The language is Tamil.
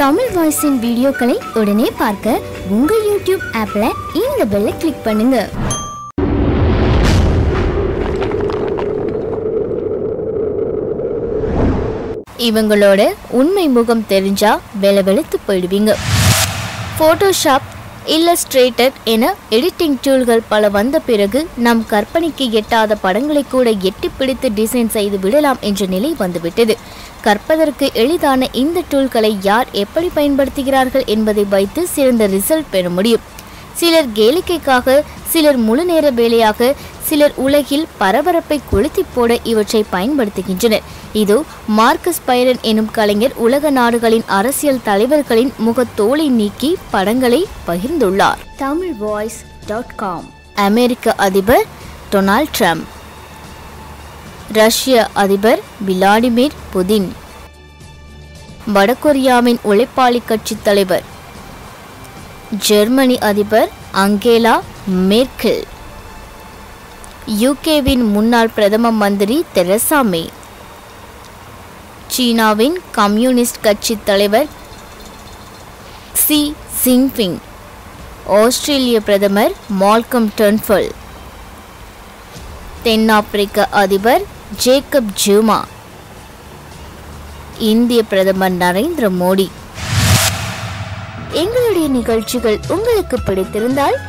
தமிழ் வாய்ஸின் வீடியோக்களை உடனே பார்க்க உங்கள் யூடியூப் ஆப்ல இந்த பெல்லை கிளிக் பண்ணுங்க. இவங்களோட உண்மை முகம் தெரிஞ்சா வெல வெளுத்து போயிடுவீங்க. ஃபோட்டோஷாப் இல்லஸ்ட்ரேட்டட் என எடிட்டிங் டூல்கள் பல வந்த பிறகு நம் கற்பனைக்கு எட்டாத படங்களை கூட எட்டி பிடித்து டிசைன் செய்து விடலாம் என்ற நிலை வந்துவிட்டது. கற்பதற்கு எளிதான இந்த டூல்களை யார் எப்படி பயன்படுத்துகிறார்கள் என்பதை வைத்து சிறந்த ரிசல்ட் பெற முடியும். சிலர் கேளிக்கைக்காக சிலர் முழு நேர வேலையாக சிலர் உலகில் பரபரப்பை கொளுத்தி போட இவற்றை பயன்படுத்துகின்றனர். இது மார்க்கஸ் பைரன் எனும் கலைஞர் உலக நாடுகளின் அரசியல் தலைவர்களின் முகத்தோலை நீக்கி படங்களை பகிர்ந்துள்ளார். தமிழ் வாய்ஸ் டாட் காம் அமெரிக்க அதிபர் டொனால்ட் ட்ரம்ப். ரஷ்ய அதிபர் விளாடிமிர் புதின். வடகொரியாவின் உழைப்பாளி கட்சி தலைவர். ஜெர்மனி அதிபர் அங்கேலா மேர்க்கெல். யூகேவின் முன்னாள் பிரதம மந்திரி தெரசா மே. சீனாவின் கம்யூனிஸ்ட் கட்சி தலைவர் சி ஜின்பிங். ஆஸ்திரேலிய பிரதமர் மால்கம் டர்ன்ஃபல். தென்னாப்பிரிக்க அதிபர் ஜேக்கப் ஜூமா. இந்திய பிரதமர் நரேந்திர மோடி. எங்களுடைய நிகழ்ச்சிகள் உங்களுக்கு பிடித்திருந்தால்